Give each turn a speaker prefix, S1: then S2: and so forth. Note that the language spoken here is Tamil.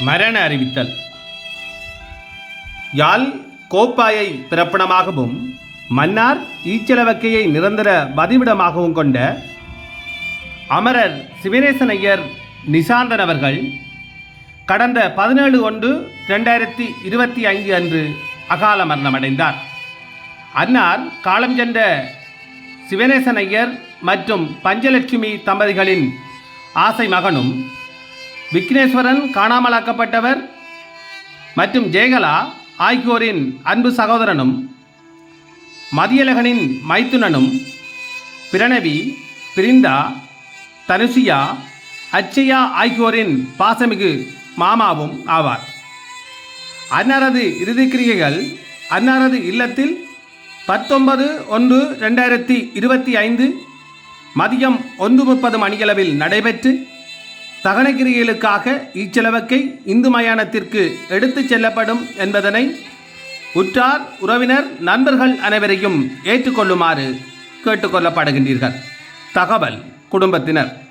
S1: மரண அறிவித்தல். யாழ் கோப்பாயை பிறப்பிடமாகவும் மன்னார் ஈச்சலவக்கையை நிரந்தர பதிவிடமாகவும் கொண்ட அமரர் சிவனேசன் ஐயர் நிசாந்தன் அவர்கள் கடந்த பதினேழு ஒன்று ரெண்டாயிரத்தி இருபத்தி ஐந்து அன்று அகால மரணமடைந்தார். அன்னார் காலம் சென்ற சிவனேசன் ஐயர் மற்றும் பஞ்சலட்சுமி தம்பதிகளின் ஆசை மகனும் விக்னேஸ்வரன் காணாமலாக்கப்பட்டவர் மற்றும் ஜெயகலா ஆகியோரின் அன்பு சகோதரனும் மதியழகனின் மைத்துனனும் பிரணவி பிரிந்தா தனுசியா அச்சையா ஆகியோரின் பாசமிகு மாமாவும் ஆவார். அன்னாரது இறுதிக்கிரியைகள் அன்னாரது இல்லத்தில் பத்தொன்பது ஒன்று ரெண்டாயிரத்தி இருபத்தி ஐந்து மதியம் ஒன்று முப்பது மணியளவில் நடைபெற்று தகனகிரிகளுக்காக இச்செலவக்கை இந்து மயானத்திற்கு எடுத்துச் செல்லப்படும் என்பதனை உற்றார் உறவினர் நண்பர்கள் அனைவரையும் ஏற்றுக்கொள்ளுமாறு கேட்டுக்கொள்ளப்படுகின்றீர்கள். தகவல் குடும்பத்தினர்.